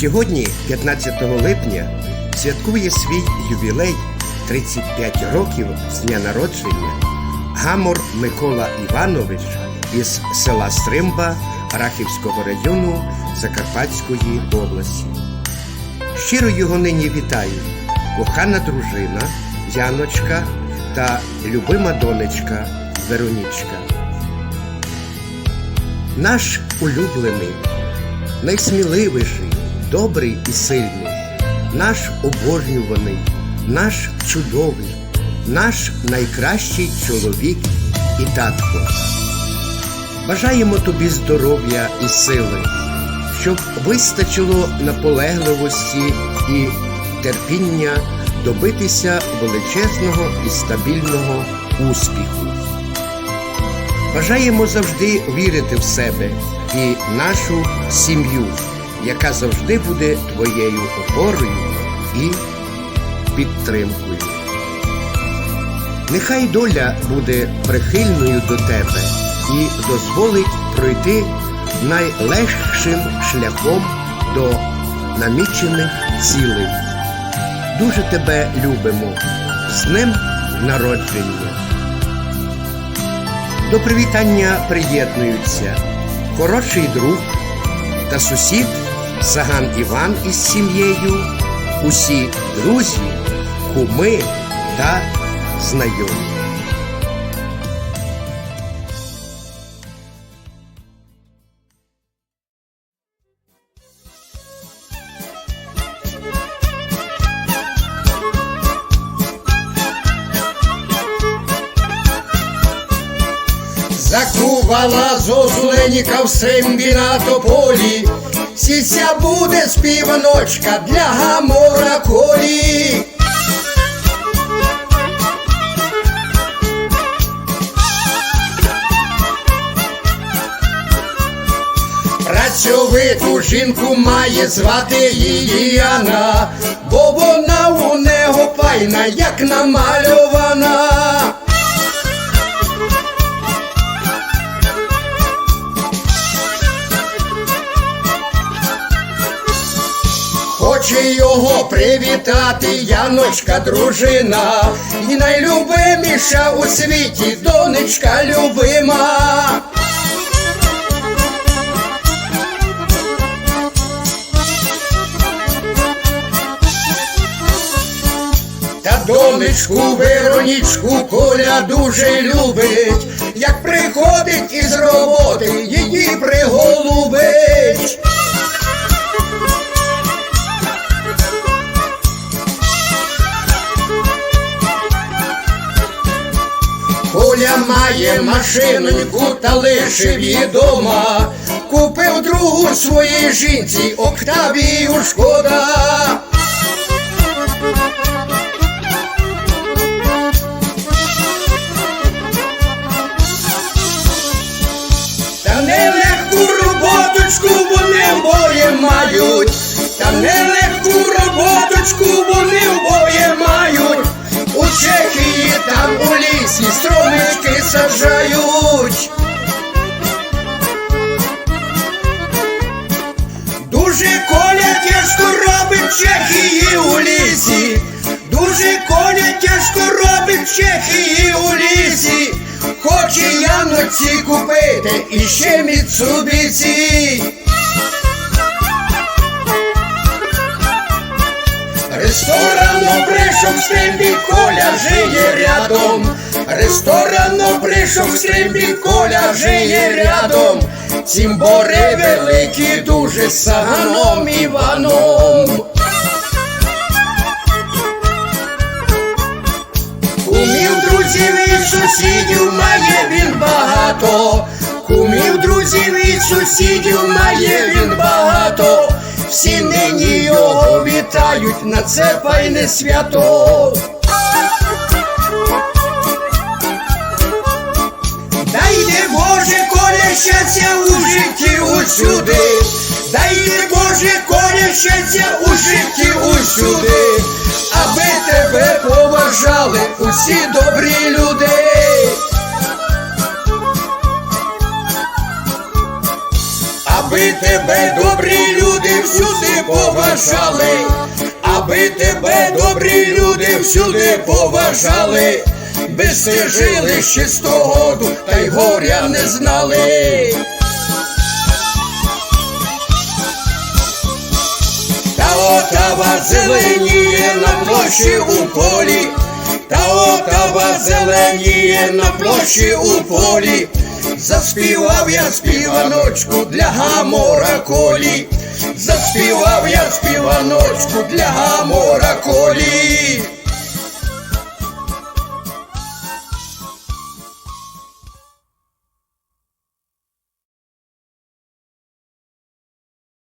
Сьогодні, 15 липня, святкує свій ювілей 35 років з дня народження Гамор Микола Іванович із села Стримба Рахівського району Закарпатської області. Щиро його нині вітаю, кохана дружина Яночка та любима донечка Веронічка. Наш улюблений, найсміливіший, добрий і сильний, наш обожнюваний, наш чудовий, наш найкращий чоловік і татко. Бажаємо тобі здоров'я і сили, щоб вистачило наполегливості і терпіння добитися величезного і стабільного успіху. Бажаємо завжди вірити в себе і нашу сім'ю, яка завжди буде твоєю опорою і підтримкою. Нехай доля буде прихильною до тебе і дозволить пройти найлегшим шляхом до намічених цілей. Дуже тебе любимо. З ним народження. До привітання приєднуються хороший друг та сусід Саган Іван із сім'єю, усі друзі, куми та знайомі. Закувала зозуленіка в сембі на тополі, Сіся буде співаночка для гамора колі. Працьовиту жінку має звати її Яна, бо вона у нього файна, як намальована. Хоче його привітати Яночка дружина, і найлюбиміша у світі донечка любима. Та донечку Веронічку Коля дуже любить, як приходить із роботи, її приголубить. Коля має машиноньку та лишив її дома. Купив другу своїй жінці, Октавію шкода. Та нелегку роботочку вони обоє мають, та нелегку роботочку вони саджають. Дуже коля тяжко робить Чехії у лісі. Дуже коля тяжко робить Чехії у лісі. Хоче Яноці купити і ще Міцубісі. Ресторан прийшов в стримбі, Коля жиє рядом. Ресторан прийшов в стримбі, Коля жиє рядом. Цімбори великі, дуже Саганом Іваном. Кумів, друзів і сусідів має він багато. Кумів, друзів і сусідів має він багато. Всі нині його вітають на це файне свято. Боже коля щастя у житті усюди. Дайте Боже коля щастя у житті усюди. Аби тебе поважали усі добрі люди. Аби тебе добрі люди всюди поважали, аби тебе добрі люди всюди поважали, без ти жили з чистогоду, та й горя не знали. Та отава зеленіє на площі у полі, та отава зеленіє на площі у полі. Заспівав я співаночку для гамора колі, заспівав я співаночку для гамора колі.